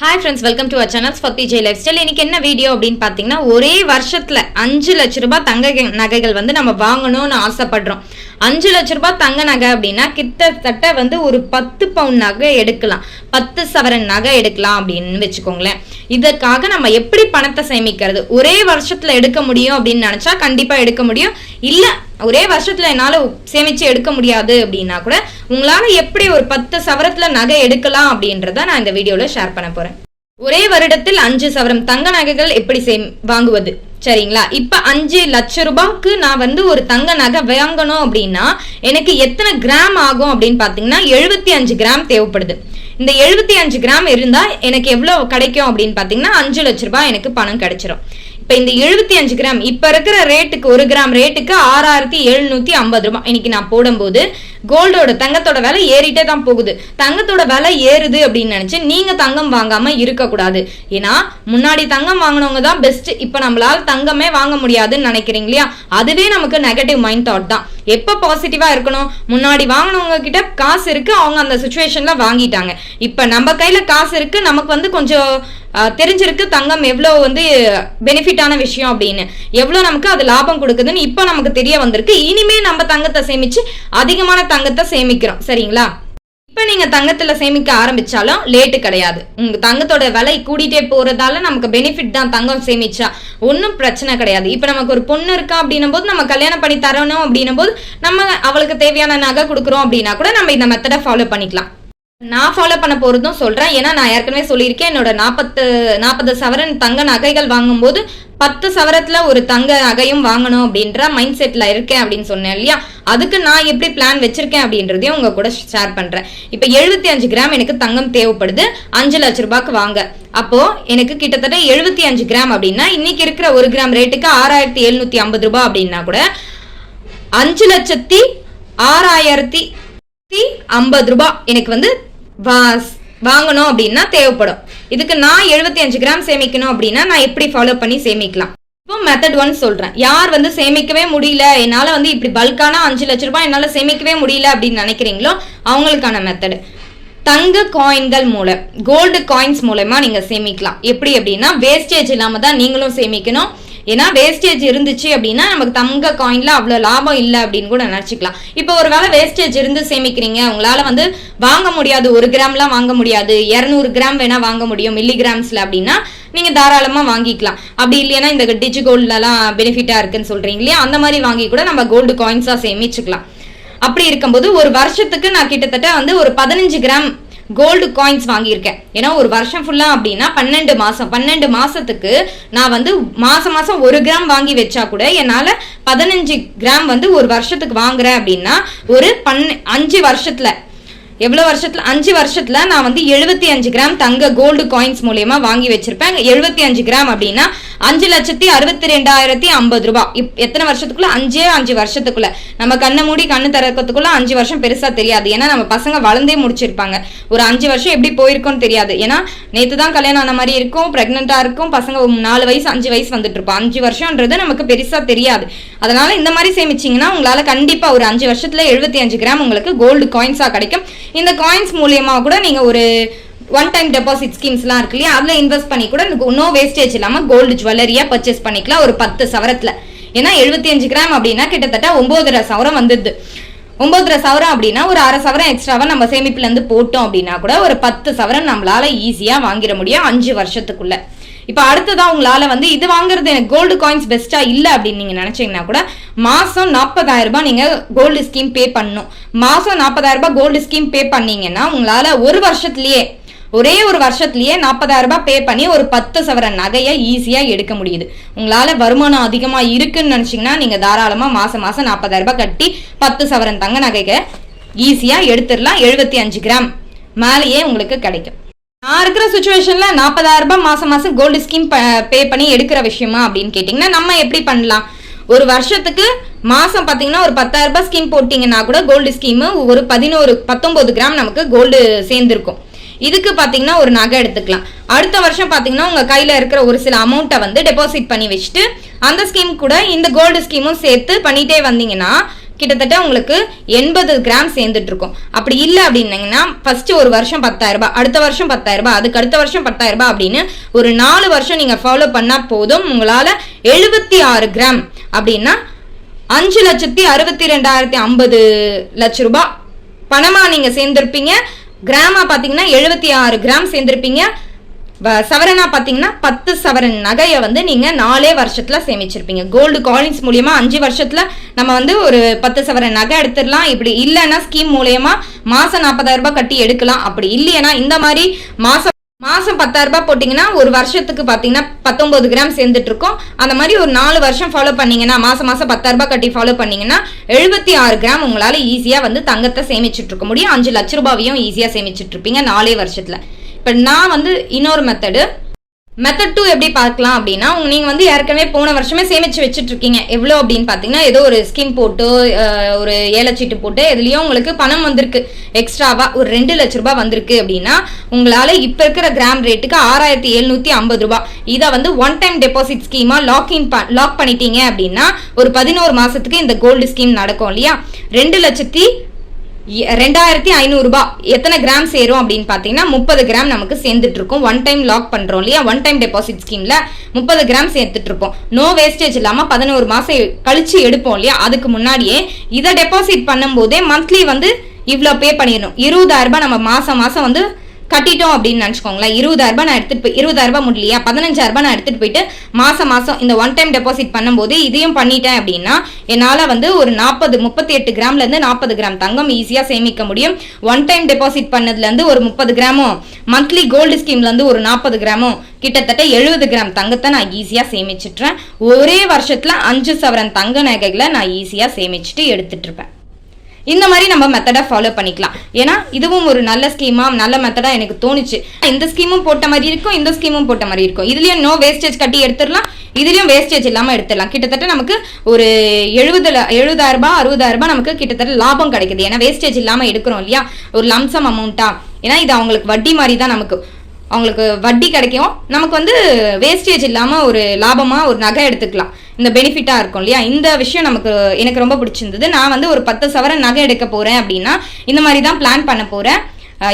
Hi friends welcome to our channels ஃபத்தி ஜெய் lifestyle இன்னைக்கு என்ன வீடியோ அப்படின்னு பார்த்தீங்கன்னா ஒரே வருஷத்தில் அஞ்சு லட்ச ரூபாய் தங்க நகைகள் வந்து நம்ம வாங்கணும்னு ஆசைப்படுறோம். அஞ்சு லட்ச ரூபாய் தங்க நகை அப்படின்னா கிட்டத்தட்ட வந்து ஒரு பத்து பவுன் நகை எடுக்கலாம். பத்து சவரன் நகை எடுக்கலாம் அப்படின்னு வச்சுக்கோங்களேன். இதற்காக நம்ம எப்படி பணத்தை சேமிக்கிறது? ஒரே வருஷத்தில் எடுக்க முடியும் அப்படின்னு நினச்சா கண்டிப்பாக எடுக்க முடியும். இல்லை ஒரே வருஷத்துல என்னால சேமிச்சு எடுக்க முடியாது அப்படின்னா கூட உங்களால எப்படி ஒரு பத்து சவரத்துல நகை எடுக்கலாம் அப்படின்றத நான் இந்த வீடியோல ஷேர் பண்ண போறேன். ஒரே வருடத்தில் அஞ்சு சவரம் தங்க நகைகள் எப்படி சே வாங்குவது? சரிங்களா? இப்ப அஞ்சு லட்ச ரூபாய்க்கு நான் வந்து ஒரு தங்க நகை வாங்கணும் அப்படின்னா எனக்கு எத்தனை கிராம் ஆகும் அப்படின்னு பாத்தீங்கன்னா எழுபத்தி அஞ்சு கிராம் தேவைப்படுது. இந்த எழுபத்தி அஞ்சு கிராம் இருந்தா எனக்கு எவ்வளவு கிடைக்கும் அப்படின்னு பாத்தீங்கன்னா அஞ்சு லட்ச ரூபாய் எனக்கு பணம் கிடைச்சிரும். இப்ப இந்த எழுபத்தி அஞ்சு கிராம் இப்ப இருக்கிற ரேட்டுக்கு ஒரு கிராம் ரேட்டுக்கு ஆறாயிரத்தி எழுநூத்தி ஐம்பது ரூபாய். இன்னைக்கு நான் போடும்போது கோல்டோட தங்கத்தோட விலை ஏறிட்டே தான் போகுது. தங்கத்தோட விலை ஏறுது அப்படின்னு நினைச்சு நீங்க தங்கம் வாங்காம இருக்க கூடாது. ஏன்னா முன்னாடி தங்கம் வாங்கினவங்க தான் பெஸ்ட் இப்ப நம்மளால தங்கமே வாங்க முடியாதுன்னு நினைக்கிறீங்க இல்லையா? அதுவே நமக்கு நெகட்டிவ் மைண்ட் தாட் தான். எப்ப பாசிட்டிவா இருக்கணும்? முன்னாடி வாங்கினவங்க கிட்ட காசு இருக்கு அவங்க அந்த சுச்சுவேஷன்ல வாங்கிட்டாங்க. இப்ப நம்ம கையில காசு இருக்கு நமக்கு வந்து கொஞ்சம் தெரிஞ்சிருக்கு தங்கம் எவ்வளோ வந்து பெனிஃபிட்டான விஷயம் அப்படின்னு. எவ்வளோ நமக்கு அது லாபம் கொடுக்குதுன்னு இப்போ நமக்கு தெரிய வந்திருக்கு. இனிமே நம்ம தங்கத்தை சேமிச்சு அதிகமான தங்கத்தை சேமிக்கிறோம் சரிங்களா? இப்போ நீங்க தங்கத்துல சேமிக்க ஆரம்பிச்சாலும் லேட்டு கிடையாது. உங்க தங்கத்தோட விலை கூட்டிகிட்டே போறதால நமக்கு பெனிஃபிட் தான் தங்கம் சேமிச்சா. ஒன்றும் பிரச்சனை கிடையாது. இப்போ நமக்கு ஒரு பொண்ணு இருக்கா அப்படின்னும் போது நம்ம கல்யாணம் பண்ணி தரணும் அப்படின்னும் போது நம்ம அவளுக்கு தேவையான நகை கொடுக்குறோம் அப்படின்னா கூட நம்ம இந்த மெத்தடை ஃபாலோ பண்ணிக்கலாம். நான் ஃபாலோ பண்ண போறதும் சொல்றேன். ஏன்னா நான் ஏற்கனவே சொல்லியிருக்கேன். என்னோட நாற்பத்து நாற்பது சவரன் தங்க நகைகள் வாங்கும்போது பத்து சவரத்துல ஒரு தங்க நகையும் வாங்கணும் அப்படின்ற மைண்ட் செட்ல இருக்கேன் அப்படின்னு சொன்னேன் இல்லையா? அதுக்கு நான் எப்படி பிளான் வச்சிருக்கேன் அப்படின்றதையும் உங்க கூட ஷேர் பண்றேன். இப்ப எழுபத்தி அஞ்சு கிராம் எனக்கு தங்கம் தேவைப்படுது. அஞ்சு லட்ச ரூபாய்க்கு வாங்க. அப்போ எனக்கு கிட்டத்தட்ட எழுபத்தி அஞ்சு கிராம் அப்படின்னா இன்னைக்கு இருக்கிற ஒரு கிராம் ரேட்டுக்கு ஆறாயிரத்தி எழுநூத்தி ஐம்பது ரூபாய் அப்படின்னா கூட அஞ்சு லட்சத்தி ஆறாயிரத்தி ஐம்பது ரூபாய் எனக்கு வந்து வாஸ் வாங்கணும் அப்படின்னா தேவைப்படும். இதுக்கு நான் எழுபத்தி அஞ்சு கிராம் சேமிக்கணும் அப்படின்னா நான் எப்படி ஃபாலோ பண்ணி சேமிக்கலாம்? இப்போ மெத்தட் ஒன் சொல்றேன். யார் வந்து சேமிக்கவே முடியல என்னால வந்து இப்படி பல்கான அஞ்சு லட்ச ரூபாய் என்னால சேமிக்கவே முடியல அப்படின்னு நினைக்கிறீங்களோ அவங்களுக்கான மெத்தடு தங்க காயின்கள் மூலம் கோல்டு காயின்ஸ் மூலமா நீங்க சேமிக்கலாம். எப்படி அப்படின்னா வேஸ்டேஜ் இல்லாம தான் நீங்களும் சேமிக்கணும். ஏன்னா வேஸ்டேஜ் இருந்துச்சு அப்படின்னா நமக்கு தங்க காயின்ல அவ்வளோ லாபம் இல்லை அப்படின்னு கூட நினச்சிக்கலாம். இப்போ ஒரு வேளை வேஸ்டேஜ் இருந்து சேமிக்கிறீங்க உங்களால வந்து வாங்க முடியாது. ஒரு கிராம்லாம் வாங்க முடியாது. இரநூறு கிராம் வேணா வாங்க முடியும் மில்லிகிராம்ஸ்ல அப்படின்னா நீங்க தாராளமா வாங்கிக்கலாம். அப்படி இல்லைன்னா இந்த டிஜி கோல்ட்லலாம் பெனிஃபிட்டா இருக்குன்னு சொல்றீங்க இல்லையா? அந்த மாதிரி வாங்கி கூட நம்ம கோல்டு காயின்ஸா சேமிச்சுக்கலாம். அப்படி இருக்கும்போது ஒரு வருஷத்துக்கு நான் கிட்டத்தட்ட வந்து ஒரு பதினஞ்சு கிராம் கோல்டு காயின்ஸ் வாங்கியிருக்கேன். ஏன்னா ஒரு வருஷம் ஃபுல்லாக அப்படின்னா பன்னெண்டு மாதம் பன்னெண்டு மாதத்துக்கு நான் வந்து மாதம் மாதம் ஒரு கிராம் வாங்கி வச்சா கூட என்னால் பதினஞ்சு கிராம் வந்து ஒரு வருஷத்துக்கு வாங்குறேன் அப்படின்னா ஒரு பன் அஞ்சு வருஷத்தில் எவ்வளோ வருஷத்தில் அஞ்சு வருஷத்தில் நான் வந்து எழுபத்தி அஞ்சு கிராம் தங்க கோல்டு காயின்ஸ் மூலயமா வாங்கி வச்சுருப்பேன். எழுபத்தி அஞ்சு கிராம் அப்படின்னா அஞ்சு லட்சத்தி அறுபத்தி ரெண்டாயிரத்தி ஐம்பது ரூபாய் இப் எத்தனை வருஷத்துக்குள்ள? அஞ்சே அஞ்சு வருஷத்துக்குள்ள. நம்ம கண்ணை மூடி கண்ணு திறக்கிறதுக்குள்ள அஞ்சு வருஷம் பெருசா தெரியாது. ஏன்னா நம்ம பசங்க வளர்ந்தே முடிச்சிருப்பாங்க. ஒரு அஞ்சு வருஷம் எப்படி போயிருக்கோன்னு தெரியாது. ஏன்னா நேத்து தான் கல்யாணம் ஆன மாதிரி இருக்கும் பிரெக்னெண்டா இருக்கும் பசங்க நாலு வயசு அஞ்சு வயசு வந்துட்டு இருப்போம். அஞ்சு வருஷம்ன்றது நமக்கு பெருசா தெரியாது. அதனால இந்த மாதிரி சேமிச்சிங்கன்னா உங்களால கண்டிப்பா ஒரு அஞ்சு வருஷத்துல எழுபத்தி அஞ்சு கிராம் உங்களுக்கு கோல்டு காயின்ஸா கிடைக்கும். இந்த காயின்ஸ் மூலியமா கூட நீங்க ஒரு ஒன் டைம் டெபாசிட் ஸ்கீம்ஸ்லாம் இருக்கு இல்லையா? அதில் இன்வெஸ்ட் பண்ணி கூட நோ வேஸ்டேஜ் இல்லாமல் கோல்டு ஜுவல்லரியா பர்ச்சேஸ் பண்ணிக்கலாம் ஒரு பத்து சவரத்தில். ஏன்னா எழுபத்தி அஞ்சு கிராம் அப்படின்னா கிட்டத்தட்ட ஒம்போதரை சவரம் வந்துடுது ஒம்போதரை சவரம் அப்படின்னா ஒரு அரை சவரம் எக்ஸ்ட்ராவா நம்ம சேமிப்புல இருந்து போட்டோம் அப்படின்னா கூட ஒரு பத்து சவரம் நம்மளால ஈஸியா வாங்கிட முடியும் அஞ்சு வருஷத்துக்குள்ள. இப்போ அடுத்ததான் உங்களால வந்து இது வாங்குறது எனக்கு கோல்டு காயின்ஸ் பெஸ்டா இல்லை அப்படின்னு நீங்க நினைச்சீங்கன்னா கூட மாசம் நாற்பதாயிரம் ரூபாய் நீங்க கோல்டு ஸ்கீம் பே பண்ணணும். மாசம் நாற்பதாயிரம் ரூபாய் கோல்டு ஸ்கீம் பே பண்ணீங்கன்னா உங்களால ஒரு வருஷத்துலயே ஒரே ஒரு வருஷத்துலயே நாற்பதாயிரம் ரூபாய் பே பண்ணி ஒரு பத்து சவரன் நகையை ஈஸியா எடுக்க முடியுது. உங்களால வருமானம் அதிகமா இருக்குன்னு நினைச்சீங்கன்னா நீங்க தாராளமா மாசம் மாசம் நாற்பதாயிரம் ரூபாய் கட்டி பத்து சவரன் தங்க நகையை ஈஸியா எடுத்துடலாம். எழுபத்தி அஞ்சு கிராம் மேலேயே உங்களுக்கு கிடைக்கும். நான் இருக்கிற சுச்சுவேஷன்ல நாற்பதாயிரம் ரூபாய் மாசம் மாசம் கோல்டு ஸ்கீம் பே பண்ணி எடுக்கிற விஷயமா அப்படின்னு கேட்டிங்கன்னா நம்ம எப்படி பண்ணலாம்? ஒரு வருஷத்துக்கு மாசம் பாத்தீங்கன்னா ஒரு பத்தாயிரம் ரூபாய் ஸ்கீம் போட்டிங்கன்னா கூட கோல்டு ஸ்கீம் ஒரு பதினோரு பத்தொன்பது கிராம் நமக்கு கோல்டு சேர்ந்துருக்கும். இதுக்கு பார்த்தீங்கன்னா ஒரு நகை எடுத்துக்கலாம். அடுத்த வருஷம் பார்த்தீங்கன்னா உங்கள் கையில் இருக்கிற ஒரு சில அமௌண்ட்டை வந்து டெபாசிட் பண்ணி வச்சுட்டு அந்த ஸ்கீம் கூட இந்த கோல்டு ஸ்கீமும் சேர்த்து பண்ணிட்டே வந்தீங்கன்னா கிட்டத்தட்ட உங்களுக்கு எண்பது கிராம் சேர்ந்துட்டு இருக்கும். அப்படி இல்லை அப்படின்னீங்கன்னா ஃபர்ஸ்ட் ஒரு வருஷம் பத்தாயிரம் ரூபாய் அடுத்த வருஷம் பத்தாயிரம் ரூபாய் அதுக்கு அடுத்த வருஷம் பத்தாயிரம் ரூபாய் அப்படின்னு ஒரு நாலு வருஷம் நீங்கள் ஃபாலோ பண்ணால் போதும். உங்களால் எழுபத்தி ஆறு கிராம் அப்படின்னா அஞ்சு லட்சத்தி அறுபத்தி ரெண்டாயிரத்தி ஐம்பது லட்ச ரூபாய் பணமா நீங்க சேர்ந்திருப்பீங்க. கிராமா பார்த்தீங்கன்னா எழுபத்தி ஆறு கிராம் சேர்ந்திருப்பீங்க. வ- சவரனா பார்த்தீங்கன்னா பத்து சவரன் நகையை வந்து நீங்கள் நாலே வருஷத்தில் சேமிச்சிருப்பீங்க. கோல்டு காயின்ஸ் மூலயமா அஞ்சு வருஷத்தில் நம்ம வந்து ஒரு பத்து சவரன் நகை எடுத்துடலாம். இப்படி இல்லைன்னா ஸ்கீம் மூலயமா மாதம் நாற்பதாயிரம் ரூபாய் கட்டி எடுக்கலாம். அப்படி இல்லைன்னா இந்த மாதிரி மாதம் மாதம் பத்தாயிரம் ரூபாய் ஒரு வருஷத்துக்கு பார்த்தீங்கன்னா பத்தொம்பது கிராம் சேர்ந்துட்டு இருக்கோம் அந்த மாதிரி ஒரு நாலு வருஷம் ஃபாலோ பண்ணீங்கன்னா மாதம் மாதம் பத்தாயிரம் ரூபாய் கட்டி ஃபாலோ பண்ணீங்கன்னா எழுபத்தி ஆறு கிராம் உங்களால் ஈஸியாக வந்து தங்கத்தை சேமிச்சுட்டு இருக்க முடியும். அஞ்சு லட்ச ரூபாவையும் ஈஸியாக சேமிச்சுட்டு இருப்பீங்க நாலே வருஷத்தில். இப்போ நான் வந்து இன்னொரு மெத்தடு மெத்தட் டூ எப்படி பார்க்கலாம் அப்படின்னா நீங்கள் வந்து ஏற்கனவே போன வருஷமே சேமிச்சு வச்சுட்டு இருக்கீங்க எவ்வளோ அப்படின்னு பார்த்தீங்கன்னா ஏதோ ஒரு ஸ்கீம் போட்டு ஒரு ஏலச்சீட்டு போட்டு எதுலயும் உங்களுக்கு பணம் வந்திருக்கு. எக்ஸ்ட்ராவாக ஒரு ரெண்டு லட்ச ரூபாய் வந்திருக்கு அப்படின்னா உங்களால் இப்போ இருக்கிற கிராம் ரேட்டுக்கு ஆறாயிரத்தி எழுநூற்றி ஐம்பது ரூபாய் இதை வந்து ஒன் டைம் டெபாசிட் ஸ்கீமாக லாக் இன் லாக் பண்ணிட்டீங்க அப்படின்னா ஒரு பதினோரு மாதத்துக்கு இந்த கோல்டு ஸ்கீம் நடக்கும் இல்லையா? ரெண்டு லட்சத்தி ரெண்டாயிரத்தி ஐநூறுரூபா எத்தனை கிராம் சேரும் அப்படின்னு பார்த்தீங்கன்னா முப்பது கிராம் நமக்கு சேர்ந்துட்டு இருக்கும் ஒன் டைம் லாக் பண்ணுறோம் இல்லையா ஒன் டைம் டெபாசிட் ஸ்கீமில் முப்பது கிராம் சேர்த்துட்டு இருப்போம் நோ வேஸ்டேஜ் இல்லாமல் பதினோரு மாதம் கழிச்சு எடுப்போம் இல்லையா? அதுக்கு முன்னாடியே இதை டெபாசிட் பண்ணும்போதே மந்த்லி வந்து இவ்வளோ பே பண்ணிடணும். இருபதாயிரம் ரூபாய் நம்ம மாதம் மாதம் வந்து கட்டிட்டோம் அப்படின்னு நினச்சிக்கோங்களேன். இருபதாயிரம் ரூபாய் நான் எடுத்துட்டு போய் இருபதாயிரம் ரூபாய் முடியலையா? பதினஞ்சாயிரம் ரூபாய் நான் எடுத்துட்டு போயிட்டு மாசம் மாசம் இந்த ஒன் டைம் டெபாசிட் பண்ணும்போது இதையும் பண்ணிட்டேன் அப்படின்னா என்னால் வந்து ஒரு நாற்பது முப்பத்தி எட்டு கிராம்ல இருந்து நாற்பது கிராம் தங்கம் ஈஸியாக சேமிக்க முடியும். ஒன் டைம் டெபாசிட் பண்ணதுல இருந்து ஒரு முப்பது கிராமும் மந்த்லி கோல்டு ஸ்கீம்ல இருந்து ஒரு நாற்பது கிராமும் கிட்டத்தட்ட எழுபது கிராம் தங்கத்தை நான் ஈஸியா சேமிச்சிட்டுறேன். ஒரே வருஷத்துல அஞ்சு சவரன் தங்க நகைகளை நான் ஈஸியா சேமிச்சுட்டு எடுத்துட்டு இருப்பேன். இந்த மாதிரி நம்ம மெத்தடை ஃபாலோ பண்ணிக்கலாம். ஏன்னா இதுவும் ஒரு நல்ல ஸ்கீமா நல்ல மெத்தடா எனக்கு தோணுச்சு. இந்த ஸ்கீமும் போட்ட மாதிரி இருக்கும் இந்த ஸ்கீமும் போட்ட மாதிரி இருக்கும். இதுலயும் நோ வேஸ்டேஜ் கட்டி எடுத்துடலாம் இதுலயும் வேஸ்டேஜ் இல்லாம எடுத்துடலாம். கிட்டத்தட்ட நமக்கு ஒரு எழுபது எழுபதாயிரம் ரூபாய் அறுபதாயிரம் ரூபாய் நமக்கு கிட்டத்தட்ட லாபம் கிடைக்குது. ஏன்னா வேஸ்டேஜ் இல்லாம எடுக்கிறோம் இல்லையா? ஒரு லம்சம் அமௌண்ட்டா ஏன்னா இது அவங்களுக்கு வட்டி மாதிரி தான் நமக்கு. அவங்களுக்கு வட்டி கிடைக்கும். நமக்கு வந்து வேஸ்டேஜ் இல்லாமல் ஒரு லாபமாக ஒரு நகை எடுத்துக்கலாம். இந்த பெனிஃபிட்டாக இருக்கும் இல்லையா? இந்த விஷயம் நமக்கு எனக்கு ரொம்ப பிடிச்சிருந்தது. நான் வந்து ஒரு பத்து சவரன் நகை எடுக்க போகிறேன் அப்படின்னா இந்த மாதிரி தான் பிளான் பண்ண போகிறேன்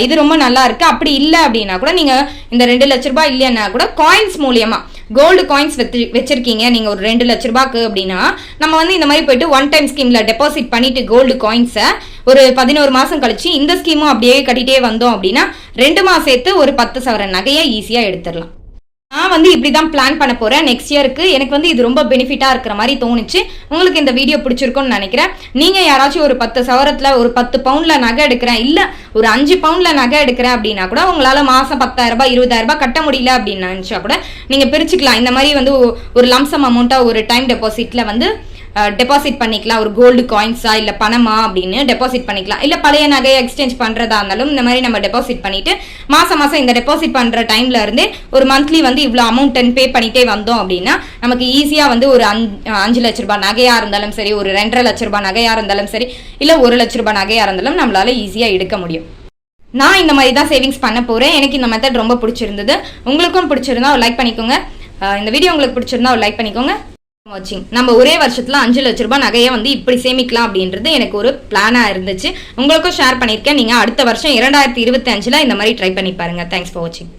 இது ரொம்ப நல்லா இருக்கு. அப்படி இல்லை அப்படின்னா கூட நீங்கள் இந்த ரெண்டு லட்ச ரூபாய் இல்லைன்னா கூட காயின்ஸ் மூலியமா கோல்டு காயின்ஸ் வச்சு வச்சிருக்கீங்க. நீங்கள் ஒரு ரெண்டு லட்ச ரூபாய்க்கு அப்படின்னா நம்ம வந்து இந்த மாதிரி போயிட்டு ஒன் டைம் ஸ்கீம்ல டெபாசிட் பண்ணிட்டு கோல்டு காயின்ஸை ஒரு பதினோரு மாசம் கழிச்சு இந்த ஸ்கீமும் அப்படியே கட்டிட்டே வந்தோம் அப்படின்னா ரெண்டு மாசம் சேர்த்து ஒரு பத்து சவரன் நகையை ஈஸியா எடுத்துடலாம். நான் வந்து இப்படி தான் பிளான் பண்ண போறேன். நெக்ஸ்ட் இயருக்கு எனக்கு வந்து இது ரொம்ப பெனிஃபிட்டா இருக்கிற மாதிரி தோணுச்சு. உங்களுக்கு இந்த வீடியோ பிடிச்சிருக்கும்னு நினைக்கிறேன். நீங்க யாராச்சும் ஒரு பத்து சவரத்துல ஒரு பத்து பவுண்ட்ல நகை எடுக்கிறேன். இல்ல ஒரு அஞ்சு பவுண்ட்ல நகை எடுக்கிறேன் அப்படின்னா கூட உங்களால மாசம் பத்தாயிரம் ரூபாய் இருபதாயிரம் ரூபாய் கட்ட முடியல அப்படின்னு நினைச்சா கூட நீங்க பிரிச்சுக்கலாம். இந்த மாதிரி வந்து ஒரு லம்சம் அமௌண்ட்டா ஒரு டைம் டெபாசிட்ல வந்து டெபாசிட் பண்ணிக்கலாம். ஒரு கோல்டு காயின்ஸா இல்லை பணமா அப்படின்னு டெபாசிட் பண்ணிக்கலாம். இல்லை பழைய நகையை எக்ஸ்சேஞ்ச் பண்ணுறதா இருந்தாலும் இந்த மாதிரி நம்ம டெபாசிட் பண்ணிட்டு மாதம் மாதம் இந்த டெபாசிட் பண்ணுற டைம்ல இருந்தே ஒரு மந்த்லி வந்து இவ்வளோ அமௌண்ட் பே பண்ணிட்டே வந்தோம் அப்படின்னா நமக்கு ஈஸியாக வந்து ஒரு அஞ்சு அஞ்சு லட்ச ரூபாய் நகையாக இருந்தாலும் சரி ஒரு ரெண்டரை லட்ச ரூபாய் நகையாக இருந்தாலும் சரி இல்லை ஒரு லட்ச ரூபாய் நகையாக இருந்தாலும் நம்மளால ஈஸியாக எடுக்க முடியும். நான் இந்த மாதிரி தான் சேவிங்ஸ் பண்ண போகிறேன் எனக்கு இந்த மெத்தட் ரொம்ப பிடிச்சிருந்தது. உங்களுக்கும் பிடிச்சிருந்தா ஒரு லைக் பண்ணிக்கோங்க. இந்த வீடியோ உங்களுக்கு பிடிச்சிருந்தா ஒரு லைக் பண்ணிக்கோங்க. வாட்சிங் நம்ம ஒரே வருஷத்தில் அஞ்சு லட்ச ரூபாய் நகையை வந்து இப்படி சேமிக்கலாம் அப்படின்றது எனக்கு ஒரு பிளானாக இருந்துச்சு. உங்களுக்கும் ஷேர் பண்ணியிருக்கேன். நீங்கள் அடுத்த வருஷம் இரண்டாயிரத்தி இருபத்தஞ்சில் இந்த மாதிரி ட்ரை பண்ணி பாருங்க. தேங்க்ஸ் ஃபார் வாட்சிங்